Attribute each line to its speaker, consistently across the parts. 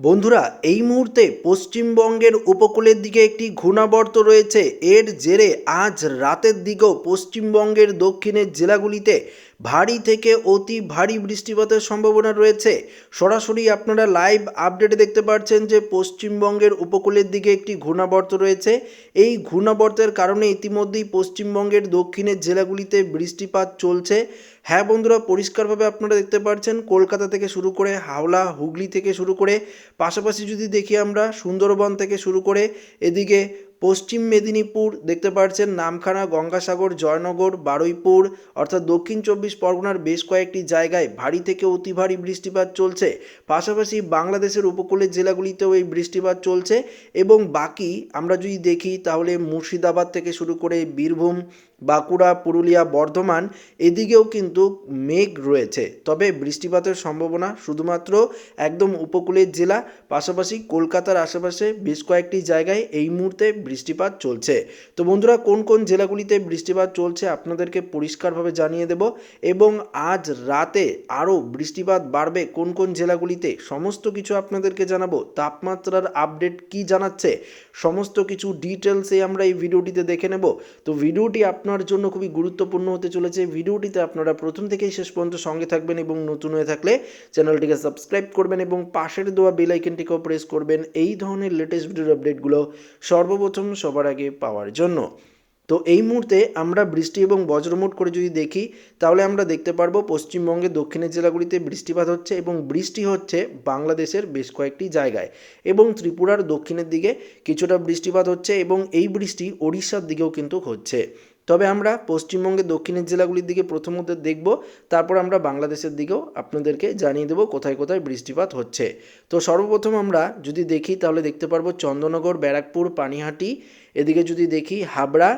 Speaker 1: বন্ধুরা, এই মুহূর্তে পশ্চিমবঙ্গের উপকূলের দিকে একটি ঘূর্ণাবর্ত রয়েছে। এর জেরে আজ রাতের দিকেও পশ্চিমবঙ্গের দক্ষিণের জেলাগুলিতে ভারী থেকে অতি ভারী বৃষ্টিপাতের সম্ভাবনা রয়েছে। সরাসরি আপনারা লাইভ আপডেটে দেখতে পাচ্ছেন যে পশ্চিমবঙ্গের উপকূলের দিকে একটি ঘূর্ণাবর্ত রয়েছে। এই ঘূর্ণাবর্তের কারণে ইতিমধ্যেই পশ্চিমবঙ্গের দক্ষিণের জেলাগুলিতে বৃষ্টিপাত চলছে। হ্যাঁ বন্ধুরা, পরিষ্কারভাবে আপনারা দেখতে পাচ্ছেন কলকাতা থেকে শুরু করে হাওলা হুগলি থেকে শুরু করে, পাশাপাশি যদি দেখি আমরা সুন্দরবন থেকে শুরু করে, এদিকে পশ্চিম মেদিনীপুর, দেখতে পাচ্ছেন নামখানা, গঙ্গাসাগর, জয়নগর, বারুইপুর, অর্থাৎ দক্ষিণ চব্বিশ পরগনার বেশ কয়েকটি জায়গায় ভারী থেকে অতি ভারী বৃষ্টিপাত চলছে। পাশাপাশি বাংলাদেশের উপকূলের জেলাগুলিতেও এই বৃষ্টিপাত চলছে এবং বাকি আমরা যদি দেখি তাহলে মুর্শিদাবাদ থেকে শুরু করে বীরভূম বাঁকুড়া, পুরুলিয়া, বর্ধমান, এদিকেও কিন্তু মেঘ রয়েছে। তবে বৃষ্টিপাতের সম্ভাবনা শুধুমাত্র একদম উপকূলের জেলা, পাশাপাশি কলকাতার আশেপাশে বেশ কয়েকটি জায়গায় এই মুহূর্তে বৃষ্টিপাত চলছে। তো বন্ধুরা, কোন কোন জেলাগুলিতে বৃষ্টিপাত চলছে আপনাদেরকে পরিষ্কারভাবে জানিয়ে দেব এবং আজ রাতে আরও বৃষ্টিপাত বাড়বে কোন কোন জেলাগুলিতে সমস্ত কিছু আপনাদেরকে জানাব। তাপমাত্রার আপডেট কি জানাচ্ছে সমস্ত কিছু ডিটেলসে আমরা এই ভিডিওটিতে দেখে নেব। তো ভিডিওটি আপনার জন্য খুবই গুরুত্বপূর্ণ হতে চলেছে। ভিডিওটিতে আপনারা প্রথম থেকেই শেষ পর্যন্ত সঙ্গে থাকবেন এবং নতুন হয়ে থাকলে চ্যানেলটিকে সাবস্ক্রাইব করবেন এবং পাশের দেওয়া বেল আইকনটিকেও প্রেস করবেন। এই ধরনের লেটেস্ট ভিডিওর আপডেটগুলো সর্বপ্রথম সবার আগে পাওয়ার জন্য। তো এই মুহূর্তে আমরা বৃষ্টি এবং বজ্রমোট করে যদি দেখি, তাহলে আমরা দেখতে পারব পশ্চিমবঙ্গের দক্ষিণের জেলাগুলিতে বৃষ্টিপাত হচ্ছে এবং বৃষ্টি হচ্ছে বাংলাদেশের বেশ কয়েকটি জায়গায় এবং ত্রিপুরার দক্ষিণের দিকে কিছুটা বৃষ্টিপাত হচ্ছে এবং এই বৃষ্টি ওড়িশার দিকেও কিন্তু হচ্ছে। তবে আমরা পশ্চিমবঙ্গের দক্ষিণের জেলাগুলির দিকে প্রথমত দেখব, তারপর আমরা বাংলাদেশের দিকেও আপনাদেরকে জানিয়ে দেবো কোথায় কোথায় বৃষ্টিপাত হচ্ছে। তো সর্বপ্রথম আমরা যদি দেখি তাহলে দেখতে পারব চন্দননগর, ব্যারাকপুর, পানিহাটি, এদিকে যদি দেখি হাবড়া,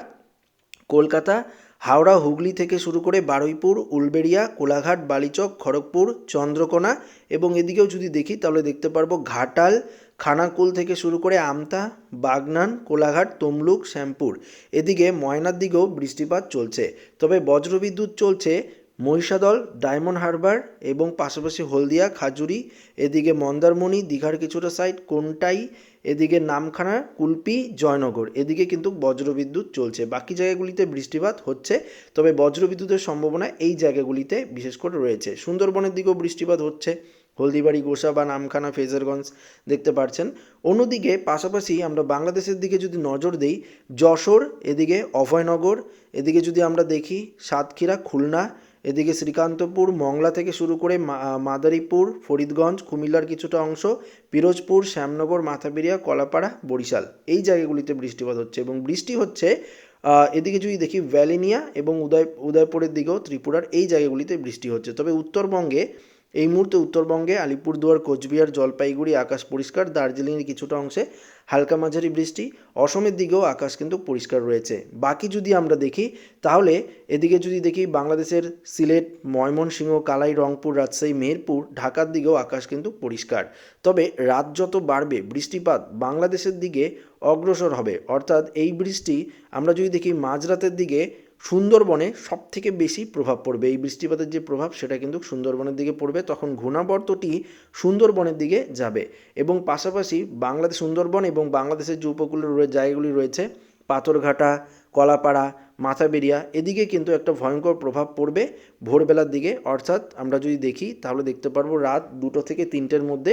Speaker 1: কলকাতা, হাওড়া, হুগলি থেকে শুরু করে বারুইপুর, উলবেড়িয়া, কোলাঘাট, বালিচক, খড়গপুর, চন্দ্রকোনা এবং এদিকেও যদি দেখি তাহলে দেখতে পারব ঘাটাল খানাকুল থেকে শুরু করে আমতা, বাগনান, কোলাঘাট, তমলুক, শ্যামপুর। এদিকে ময়নার দিকেও বৃষ্টিপাত চলছে। তবে বজ্রবিদ্যুৎ চলছে মহিষাদল, ডায়মন্ড হারবার এবং পাশাপাশি হলদিয়া, খাজুরি। এদিকে মন্দারমণি, দীঘার কিছুটা সাইড কোনটাই। এদিকে নামখানা, কুলপি, জয়নগর। এদিকে কিন্তু বজ্রবিদ্যুৎ চলছে। বাকি জায়গাগুলিতে বৃষ্টিপাত হচ্ছে, তবে বজ্রবিদ্যুতের সম্ভাবনা এই জায়গাগুলিতে বিশেষ করে রয়েছে। সুন্দরবনের দিকেও বৃষ্টিপাত হচ্ছে। হলদিবাড়ি, গোসা বা নামখানা, ফেজারগঞ্জ দেখতে পাচ্ছেন অন্যদিকে পাশাপাশি আমরা বাংলাদেশের দিকে যদি নজর দেই, যশোর, এদিকে অভয়নগর, এদিকে যদি আমরা দেখি সাতক্ষীরা, খুলনা, এদিকে শ্রীকান্তপুর, মংলা থেকে শুরু করে মাদারীপুর, ফরিদগঞ্জ, কুমিল্লার কিছুটা অংশ, পিরোজপুর, শ্যামনগর, মাথাবেরিয়া, কলাপাড়া, বরিশাল। এই জায়গাগুলিতে বৃষ্টিপাত হচ্ছে এবং বৃষ্টি হচ্ছে এদিকে যদি দেখি ভ্যালিনিয়া এবং উদয়, উদয়পুরের দিকেও ত্রিপুরার এই জায়গাগুলিতে বৃষ্টি হচ্ছে। তবে উত্তরবঙ্গে এই মুহূর্তে উত্তরবঙ্গে আলিপুরদুয়ার, কোচবিহার, জলপাইগুড়ি, আকাশ পরিষ্কার, দার্জিলিংয়ের কিছুটা অংশে হালকা মাঝারি বৃষ্টি, অসমের দিকেও আকাশ কিন্তু পরিষ্কার রয়েছে। বাকি যদি আমরা দেখি, তাহলে এদিকে যদি দেখি, বাংলাদেশের সিলেট, ময়মনসিংহ কালাই রংপুর রাজশাহী মেহেরপুর ঢাকার দিকেও আকাশ কিন্তু পরিষ্কার। তবে রাত যত বাড়বে, বৃষ্টিপাত বাংলাদেশের দিকে অগ্রসর হবে। অর্থাৎ এই বৃষ্টি আমরা যদি দেখি, মাঝরাতের দিকে সুন্দরবনে সব থেকে বেশি প্রভাব পড়বে। এই বৃষ্টিপাতের যে প্রভাব, সেটা কিন্তু সুন্দরবনের দিকে পড়বে। তখন ঘূর্ণাবর্তটি সুন্দরবনের দিকে যাবে এবং পাশাপাশি বাংলাদেশ সুন্দরবন এবং বাংলাদেশের যে উপকূলের জায়গাগুলি রয়েছে, পাথরঘাটা, কলাপাড়া, মাথাবেরিয়া, এদিকে কিন্তু একটা ভয়ঙ্কর প্রভাব পড়বে ভোরবেলার দিকে। অর্থাৎ আমরা যদি দেখি, তাহলে দেখতে পারব রাত দুটো থেকে তিনটের মধ্যে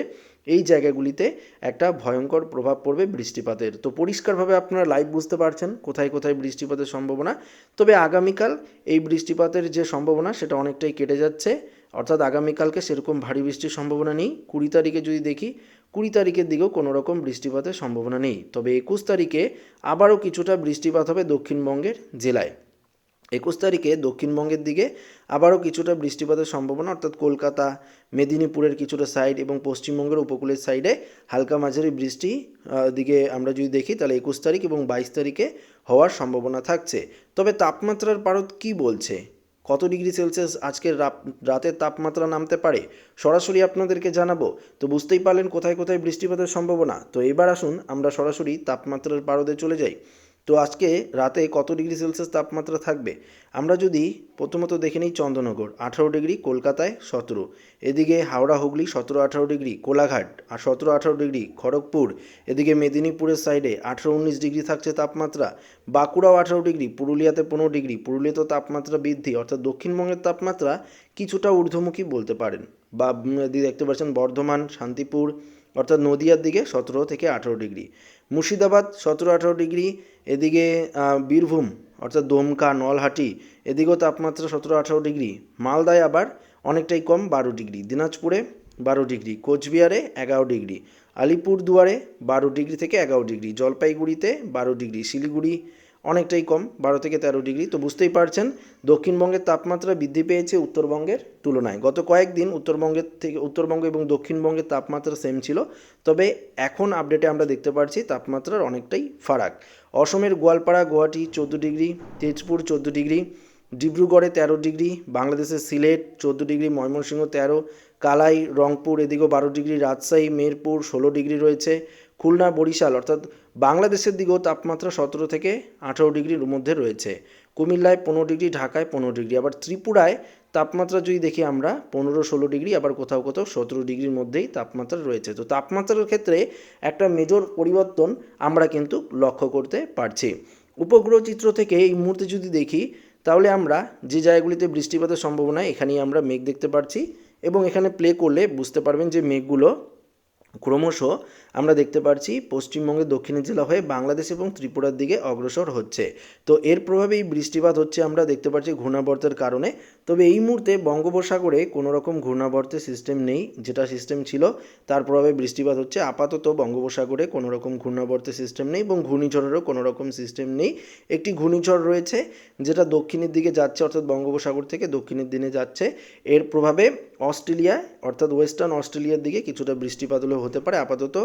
Speaker 1: এই জায়গাগুলিতে একটা ভয়ঙ্কর প্রভাব পড়বে বৃষ্টিপাতের। তো পরিষ্কারভাবে আপনারা লাইভ বুঝতে পারছেন কোথায় কোথায় বৃষ্টিপাতের সম্ভাবনা। তবে আগামীকাল এই বৃষ্টিপাতের যে সম্ভাবনা সেটা অনেকটাই কেটে যাচ্ছে। অর্থাৎ আগামীকালকে সেরকম ভারী বৃষ্টির সম্ভাবনা নেই। কুড়ি তারিখে যদি দেখি, কুড়ি তারিখের দিকেও কোনো রকম বৃষ্টিপাতের সম্ভাবনা নেই। তবে একুশ তারিখে আবারও কিছুটা বৃষ্টিপাত হবে দক্ষিণবঙ্গের জেলায়। একুশ তারিখে দক্ষিণবঙ্গের দিকে আবারও কিছুটা বৃষ্টিপাতের সম্ভাবনা, অর্থাৎ কলকাতা, মেদিনীপুরের কিছুটা সাইড এবং পশ্চিমবঙ্গের উপকূলের সাইডে হালকা মাঝারি বৃষ্টি দিকে আমরা যদি দেখি তাহলে একুশ তারিখ এবং বাইশ তারিখে হওয়ার সম্ভাবনা থাকছে। তবে তাপমাত্রার পারদ কী বলছে? কত ডিগ্রি সেলসিয়াস আজকের রাতের তাপমাত্রা নামতে পারে? সরাসরি আপনাদেরকে জানাব। তো বুঝতেই পারলেন কোথায় কোথায় বৃষ্টিপাতের সম্ভাবনা। তো এবার আসুন আমরা সরাসরি তাপমাত্রার পারদে চলে যাই। তো আজকে রাতে কত ডিগ্রি সেলসিয়াস তাপমাত্রা থাকবে? আমরা যদি প্রথমত দেখে নিই চন্দ্রনগর, আঠারো ডিগ্রি, কলকাতায় সতেরো। এদিকে হাওড়া, হুগলি, সতেরো, আঠারো ডিগ্রি, কোলাঘাট আর সতেরো, আঠারো ডিগ্রি, খড়গপুর। এদিকে মেদিনীপুরের সাইডে আঠারো, উনিশ ডিগ্রি থাকছে তাপমাত্রা। বাঁকুড়াও আঠারো ডিগ্রি, পুরুলিয়াতে পনেরো ডিগ্রি। পুরুলিয়াতেও তাপমাত্রা বৃদ্ধি, অর্থাৎ দক্ষিণবঙ্গের তাপমাত্রা কিছুটা ঊর্ধ্বমুখী বলতে পারেন। বা দেখতে পাচ্ছেন বর্ধমান, শান্তিপুর, অর্থাৎ নদিয়ার দিকে সতেরো থেকে আঠেরো ডিগ্রি। মুর্শিদাবাদ সতেরো আঠারো ডিগ্রি, এদিকে বীরভূম, অর্থাৎ দমকা, নলহাটি, এদিকেও তাপমাত্রা সতেরো আঠারো ডিগ্রি। মালদায় আবার অনেকটাই কম, বারো ডিগ্রি। দিনাজপুরে বারো ডিগ্রি। কোচবিহারে এগারো ডিগ্রি। আলিপুরদুয়ারে বারো ডিগ্রি থেকে এগারো ডিগ্রি। জলপাইগুড়িতে বারো ডিগ্রি। শিলিগুড়ি অনেকটাই কম, বারো থেকে তেরো ডিগ্রি। তো বুঝতেই পারছেন, দক্ষিণবঙ্গের তাপমাত্রা বৃদ্ধি পেয়েছে উত্তরবঙ্গের তুলনায়। গত কয়েকদিন উত্তরবঙ্গের থেকে, উত্তরবঙ্গ এবং দক্ষিণবঙ্গের তাপমাত্রা সেম ছিল। তবে এখন আপডেটে আমরা দেখতে পাচ্ছি তাপমাত্রার অনেকটাই ফারাক। অসমের গোয়ালপাড়া, গুয়াহাটি, চোদ্দ ডিগ্রি, তেজপুর চোদ্দ ডিগ্রি, ডিব্রুগড়ে তেরো ডিগ্রি, বাংলাদেশের সিলেট চোদ্দ ডিগ্রি, ময়মনসিংহ তেরো, কালাই, রংপুর এদিকেও বারো ডিগ্রি, রাজশাহী, মেরপুর ষোলো ডিগ্রি রয়েছে, খুলনা, বরিশাল অর্থাৎ বাংলাদেশের দিকেও তাপমাত্রা সতেরো থেকে আঠারো ডিগ্রির মধ্যে রয়েছে। কুমিল্লায় পনেরো ডিগ্রি, ঢাকায় পনেরো ডিগ্রি। আবার ত্রিপুরায় তাপমাত্রা যদি দেখি আমরা, পনেরো ষোলো ডিগ্রি, আবার কোথাও কোথাও সতেরো ডিগ্রির মধ্যেই তাপমাত্রা রয়েছে। তো তাপমাত্রার ক্ষেত্রে একটা মেজর পরিবর্তন আমরা কিন্তু লক্ষ্য করতে পারছি। উপগ্রহ চিত্র থেকে এই মুহূর্তে যদি দেখি, তাহলে আমরা যে জায়গাগুলিতে বৃষ্টিপাতের সম্ভাবনা, এখানেই আমরা মেঘ দেখতে পাচ্ছি এবং এখানে প্লে করলে বুঝতে পারবেন যে মেঘগুলো ক্রমশ আমরা দেখতে পাচ্ছি পশ্চিমবঙ্গের দক্ষিণের জেলা হয়ে বাংলাদেশ এবং ত্রিপুরার দিকে অগ্রসর হচ্ছে। তো এর প্রভাবে এই বৃষ্টিপাত হচ্ছে আমরা দেখতে পাচ্ছি ঘূর্ণাবর্তের কারণে। তবে এই মুহূর্তে বঙ্গোপসাগরে কোনো রকম ঘূর্ণাবর্তের সিস্টেম নেই, যেটা সিস্টেম ছিল, তার প্রভাবে বৃষ্টিপাত হচ্ছে। আপাতত বঙ্গোপসাগরে কোনো রকম ঘূর্ণাবর্তের সিস্টেম নেই এবং ঘূর্ণিঝড়েরও কোনো রকম সিস্টেম নেই। একটি ঘূর্ণিঝড় রয়েছে, যেটা দক্ষিণের দিকে যাচ্ছে, অর্থাৎ বঙ্গোপসাগর থেকে দক্ষিণের দিনে যাচ্ছে। এর প্রভাবে অস্ট্রেলিয়া, অর্থাৎ ওয়েস্টার্ন অস্ট্রেলিয়ার দিকে কিছুটা বৃষ্টিপাত হলেও হতে পারে। আপাতত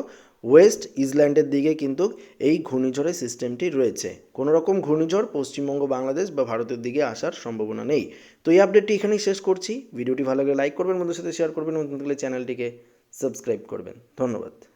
Speaker 1: ওয়েস্ট ইজল্যান্ডের দিকে কিন্তু এই ঘূর্ণিঝড়ের সিস্টেমটি রয়েছে। কোনো রকম ঘূর্ণিঝড় পশ্চিমবঙ্গ, বাংলাদেশ বা ভারতের দিকে আসার সম্ভাবনা নেই। তো এই আপডেটটি এখানেই শেষ করছি। ভিডিওটি ভালো লাগলে লাইক করবেন বন্ধুর সাথে শেয়ার করবেন বন্ধুদের চ্যানেলটিকে সাবস্ক্রাইব করবেন। ধন্যবাদ।